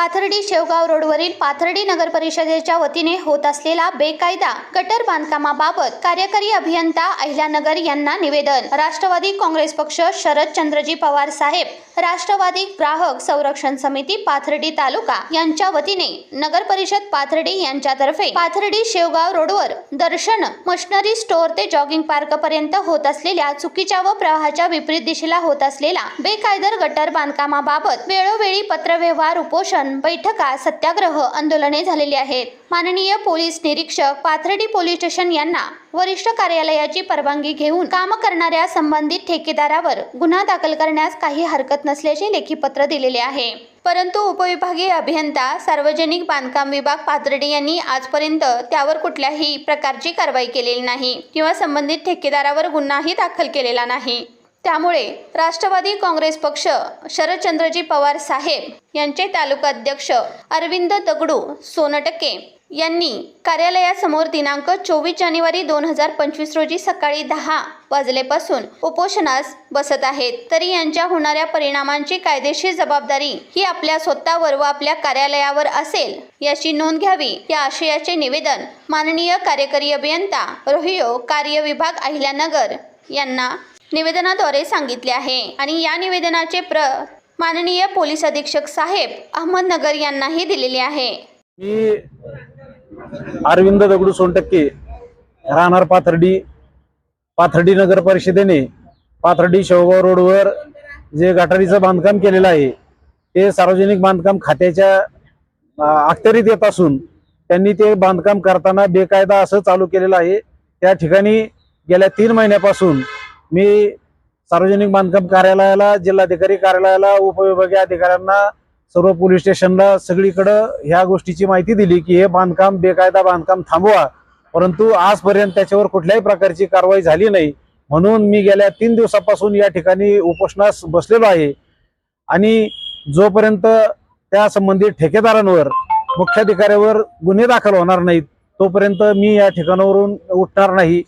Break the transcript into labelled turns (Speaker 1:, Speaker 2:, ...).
Speaker 1: पाथर्डी शेवगाव रोडवरील पाथर्डी नगर परिषदेच्या वतीने होत असलेला बेकायदा गटर बांधकामाबाबत कार्यकारी अभियंता अहिल्यानगर यांना निवेदन. राष्ट्रवादी काँग्रेस पक्ष शरद चंद्रजी पवार साहेब राष्ट्रवादी ग्राहक संरक्षण समिती पाथर्डी तालुका यांच्या वतीने नगर परिषद पाथर्डी यांच्यातर्फे पाथर्डी शेवगाव रोडवर दर्शन मशनरी स्टोअर ते जॉगिंग पार्क पर्यंत होत असलेल्या चुकीच्या व प्रवाहाच्या विपरीत दिशेला होत असलेला बेकायदर गटर बांधकामाबाबत वेळोवेळी पत्रव्यवहार उपोषण बैठका सत्याग्रह आंदोलने झालेली आहेत. माननीय पोलीस निरीक्षक पाथर्डी पोलीस स्टेशन यांना वरिष्ठ कार्यालयाची परवानगी घेऊन काम करणाऱ्या संबंधित ठेकेदारावर गुन्हा दाखल करण्यास काही हरकत नसल्याचे लेखी पत्र दिलेले आहे. परंतु उपविभागीय अभियंता सार्वजनिक बांधकाम विभाग पाथर्डी यांनी आजपर्यंत त्यावर कुठल्याही प्रकारची कारवाई केलेली नाही किंवा संबंधित ठेकेदारावर गुन्हाही दाखल केलेला नाही. त्यामुळे राष्ट्रवादी काँग्रेस पक्ष शरदचंद्रजी पवार साहेब यांचे तालुकाध्यक्ष अरविंद दगडू सोनटके यांनी कार्यालयासमोर दिनांक चोवीस जानेवारी दोन हजार पंचवीस रोजी सकाळी दहा वाजलेपासून उपोषणास बसत आहेत. तरी यांच्या होणाऱ्या परिणामांची कायदेशीर जबाबदारी ही आपल्या स्वतःवर व आपल्या कार्यालयावर असेल याची नोंद घ्यावी या आशयाचे निवेदन माननीय कार्यकारी अभियंता रोहियो कार्य विभाग अहिल्यानगर यांना निवेदनाद्वारे सांगितले आहे. आणि या निवेदनाचे प्र माननीय पोलीस अधीक्षक साहेब अहमदनगर यांनाही दिलेले आहे.
Speaker 2: मी अरविंद दगडू सोनटक्के राहणार पाथर्डी पाथर्डी नगर परिषदेने पाथर्डी शेवगाव रोडवर जे गटारीचं बांधकाम केलेलं आहे ते सार्वजनिक बांधकाम खात्याच्या अखत्यारीत येत असून त्यांनी ते बांधकाम करताना बेकायदा असं चालू केलेलं आहे. त्या ठिकाणी गेल्या तीन महिन्यापासून मी सार्वजनिक बांधकाम कार्यालयाला जिल्हाधिकारी कार्यालयाला उपविभागीय अधिकाऱ्यांना सर्व पोलीस स्टेशनला सगळीकडं ह्या गोष्टीची माहिती दिली की हे बांधकाम बेकायदा बांधकाम थांबवा. परंतु आजपर्यंत त्याच्यावर कुठल्याही प्रकारची कारवाई झाली नाही. म्हणून मी गेल्या तीन दिवसापासून या ठिकाणी उपोषणास बसलेलो आहे. आणि जोपर्यंत त्या संबंधित ठेकेदारांवर मुख्याधिकाऱ्यावर गुन्हे दाखल होणार नाहीत तोपर्यंत मी या ठिकाणावरून उठणार नाही.